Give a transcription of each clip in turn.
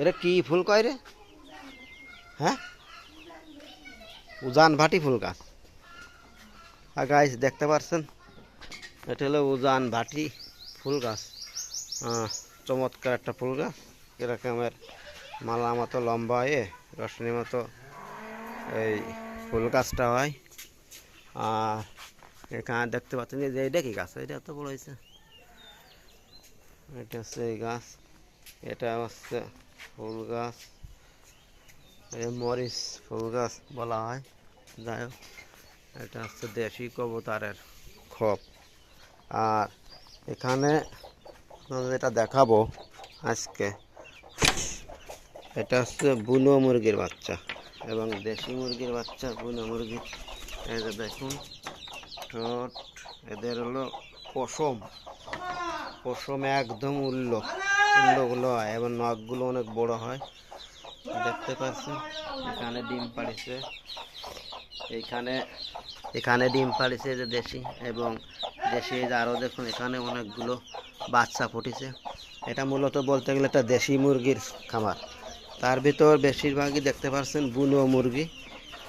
এটা কি ফুল কয় রে? হ্যাঁ? উজান ভাটি ফুল গাছ। আর গাছ দেখতে পাচ্ছেন এটা হলো উজান ভাটি ফুল গাছ। চমৎকার একটা ফুল গাছ। এরকমের মালা মতো লম্বা হয়ে রশনি মতো এই ফুল গাছটা হয়। আর এখানে দেখতে পাচ্ছেন যে এটা কি গাছ? এটা এত বড় হয়েছে। এটা হচ্ছে এই গাছ। এটা হচ্ছে ফুল গাছ মরিচ ফুল গাছ বলা হয়। যাই হোক, এটা হচ্ছে দেশি কবুতরের খোপ। আর এখানে যেটা দেখাবো আজকে, এটা হচ্ছে বুনো মুরগির বাচ্চা এবং দেশি মুরগির বাচ্চা, বুনো মুরগি। এই যে দেখুন, ঠোঁট, এদের হলো পশম। পশম একদম উল্লো। উল্লোগুলো হয় এবং নখগুলো অনেক বড় হয়। দেখতে পাচ্ছেন? এখানে ডিম পাড়িছে। এইখানে এখানে ডিম পাড়িছে যে দেশি এবং দেশি যে আরও দেখুন এখানে অনেকগুলো বাচ্চা ফুটেছে। এটা মূলত বলতে গেলে একটা দেশি মুরগির খামার। তার ভিতর বেশিরভাগই দেখতে পাচ্ছেন বুনো মুরগি।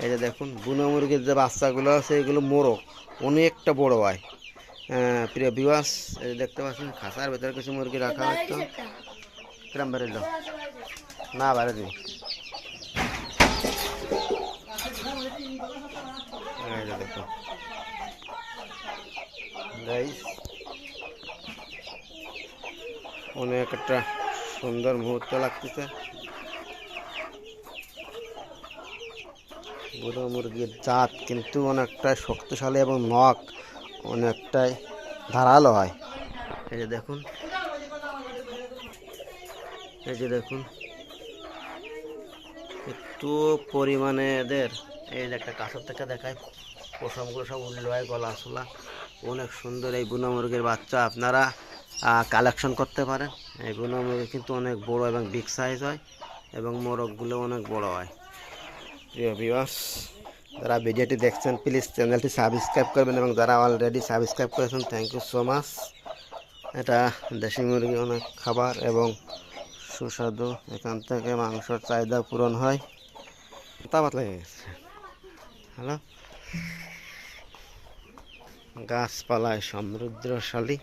এই যে দেখুন বুনো মুরগির যে বাচ্চাগুলো আছে এগুলো মোরগ। অনেকটা বড় হয়। প্রিয় বিবাস দেখতে পাচ্ছেন খাঁচার ভেতরে কিছু মুরগি রাখা হয়তো কিরম বেরোল না বাইরে দিন Guys, অনেক একটা সুন্দর মুহূর্ত লাগতেছে। বুড়ো মুরগির জাত কিন্তু অনেকটা শক্তিশালী এবং নখ। অনেকটাই ধারালো হয়। এই যে দেখুন। এই যে দেখুন। একটু পরিমাণে এদের এই যে একটা কাঁচর থেকে দেখায়, পশমগুলো সব উল্লো হয় গলা সোলা। অনেক সুন্দর এই বুনো মুরগির বাচ্চা আপনারা কালেকশন করতে পারেন। এই বুনো মুরগি কিন্তু অনেক বড় এবং বিগ সাইজ হয় এবং মোরগগুলো অনেক বড় হয়। প্রিয় ভিউয়ার্স যারা ভিডিওটি দেখছেন প্লিজ চ্যানেলটি সাবস্ক্রাইব করবেন এবং যারা অলরেডি সাবস্ক্রাইব করেছেন থ্যাংক ইউ সো মাচ এটা দেশি মুরগি অনেক খাবার এবং সুস্বাদু। এখান থেকে মাংসর চাহিদা পূরণ হয়। তা পাতলা হয়ে গেছে। হ্যালো গাছপালায় সমৃদ্ধশালী।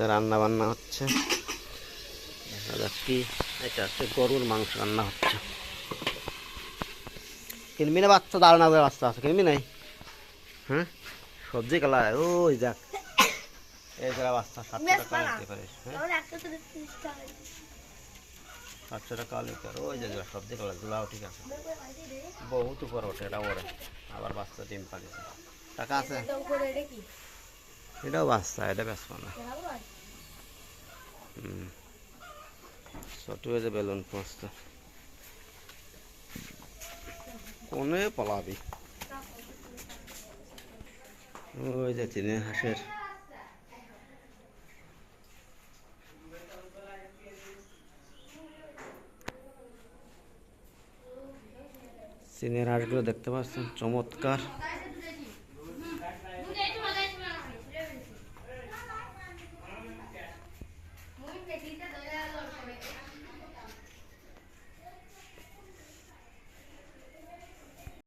রান্না বান্না হচ্ছে দেখা যাক কি এটা হচ্ছে গরুর মাংস রান্না হচ্ছে। কিনবি না বাচ্চা? দাঁড়ানো করে বাচ্চা আছে। কিনবি নাই? হ্যাঁ? সবজি কালার ওই যাক। এই জায়গা বাচ্চা সাতশো টাকা নিতে পারিস হ্যাঁ? সাতশো টাকা ওই যে সবজি কালার ঠিক আছে। বহুত উপর ওঠে এটা ওরে। আবার বাচ্চা ডিম পালিছে টাকা আছে? এটাও বাচ্চা এটা বেশ না। হুম। ছোট হয়েছে বেলুন পোস্ত কোনে পালাবি? ওই যে চিনে হাঁসের। চিনের হাঁসগুলো দেখতে পাচ্ছেন চমৎকার।